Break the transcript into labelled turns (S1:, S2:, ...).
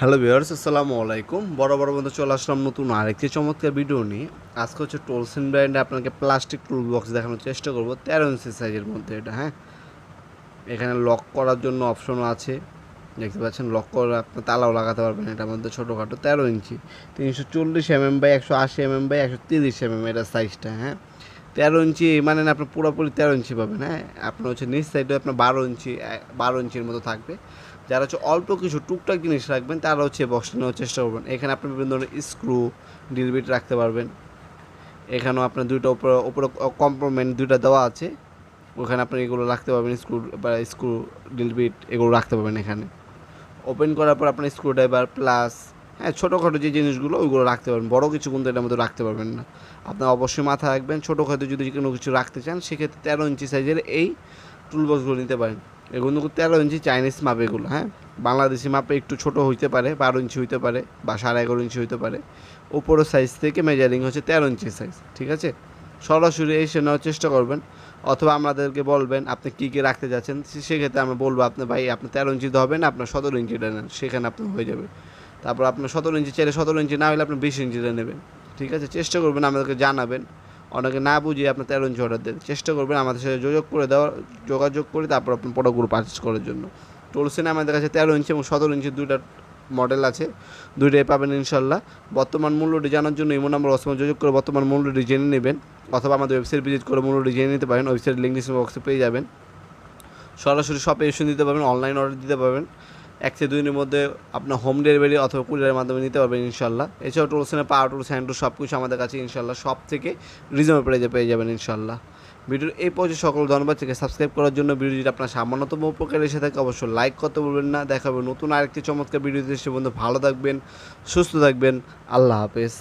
S1: Hello viewers, আসসালামু আলাইকুম। বড় বড় বন্ধু চলে আসলাম নতুন আরেকটি চমৎকার ভিডিও নিয়ে। আজকে হচ্ছে টোলসিন ব্র্যান্ডে আপনাকে প্লাস্টিক টুল বক্স দেখানোর চেষ্টা করব। তেরো ইঞ্চি সাইজের মধ্যে এটা হ্যাঁ? এখানে লক করার জন্য অপশনও আছে। দেখতে পাচ্ছেন লক করে আপনি তালাও লাগাতে পারবেন এটার মধ্যে ছোটোখাটো তেরো ইঞ্চি তিনশো চল্লিশ এমএম বাই একশো আশি এমএম বাই একশো তিরিশ এমএম এটা সাইজটা হ্যাঁ? তেরো ইঞ্চি মানে আপনার পুরোপুরি তেরো ইঞ্চি পাবেন হ্যাঁ? আপনার হচ্ছে নিচ সাইডে আপনার বারো ইঞ্চি বারো ইঞ্চির মতো থাকবে। যারা হচ্ছে অল্প কিছু টুকটাক জিনিস রাখবেন, তারা হচ্ছে বক্সটা নেওয়ার চেষ্টা করবেন। এখানে আপনি বিভিন্ন ধরনের স্ক্রু ডিলবিট রাখতে পারবেন। এখানেও আপনার দুইটা উপরে উপরে কম্পার্টমেন্ট দুইটা দেওয়া আছে। ওখানে আপনি এগুলো রাখতে পারবেন স্ক্রু বা স্ক্রু ডিলবিট এগুলো রাখতে পারবেন এখানে। ওপেন করার পর আপনার স্ক্রু ড্রাইভার প্লাস হ্যাঁ ছোটোখাটো যে জিনিসগুলো, ওইগুলো রাখতে পারবেন। বড় কিছু কিন্তু এটার মধ্যে রাখতে পারবেন না। আপনার অবশ্যই মাথায় রাখবেন। ছোটোখাটো যদি কোনো কিছু রাখতে চান, সেক্ষেত্রে তেরো ইঞ্চি সাইজের এই টুল টুলবক্সগুলো নিতে পারেন। এগুলো তেরো ইঞ্চি চাইনিজ মাপ এগুলো হ্যাঁ? বাংলাদেশি মাপে একটু ছোট হইতে পারে, বারো ইঞ্চি হইতে পারে বা সাড়ে এগারো ইঞ্চি হইতে পারে। উপরও সাইজ থেকে মেজারিং হচ্ছে তেরো ইঞ্চি সাইজ ঠিক আছে? সরাসরি এসে নেওয়ার চেষ্টা করবেন। অথবা আমাদেরকে বলবেন, আপনি কী কী রাখতে যাচ্ছেন? সেক্ষেত্রে আমরা বলব, আপনি ভাই, আপনি তেরো ইঞ্চিতে হবে না, আপনার সতেরো ইঞ্চিটা নেন, সেখানে আপনার হয়ে যাবে। তারপর আপনার সতেরো ইঞ্চি চাইলে সতেরো ইঞ্চি, না হলে আপনি বিশ ইঞ্চিটা নেবেন। ঠিক আছে? চেষ্টা করবেন আমাদেরকে জানাবেন। অনেকে না বুঝিয়ে আপনার তেরো ইঞ্চি অর্ডার দেন। চেষ্টা করবেন আমাদের সাথে যোগাযোগ করে দেওয়ার, যোগাযোগ করে তারপর আপনার প্রোডাক্টগুলো পারচেস করার জন্য। টোলসেনে আমাদের কাছে তেরো ইঞ্চি এবং সতেরো ইঞ্চি দুইটা মডেল আছে। দুইটাই পাবেন ইনশাল্লাহ বর্তমান মূল্যটি জানার জন্য ইমো নাম্বার অসময় যোগাযোগ করে বর্তমান মূল্যটি জেনে নেবেন। অথবা আমাদের ওয়েবসাইট ভিজিট করে মূল্যটি জেনে নিতে পারেন। ওয়েবসাইট লিঙ্ক বক্সে পেয়ে যাবেন। সরাসরি শপে এসে দিতে পারবেন অনলাইন অর্ডার দিতে পারবেন। এক থেকে দুদিনের মধ্যে আপনার হোম ডেলিভারি অথবা কুরিয়ারের মাধ্যমে নিতে পারবেন ইনশাল্লাহ। এছাড়াও টোলসেনে পাওয়ার টুল স্যান্ডু সব কিছু আমাদের কাছে ইনশাল্লাহ সব থেকে রিজনেবল প্রাইজে পেয়ে যাবেন ইনশাল্লাহ। ভিডিওর এই পর্যায়ে সকল ধন্যবাদ থেকে সাবস্ক্রাইব করার জন্য। ভিডিও যদি আপনার সামান্যতম উপকার এসে থাকে, অবশ্যই লাইক করতে বলবেন না। দেখাবেন নতুন আরেকটি চমৎকার ভিডিও সে বন্ধু ভালো থাকবেন, সুস্থ থাকবেন। আল্লাহ হাফেজ।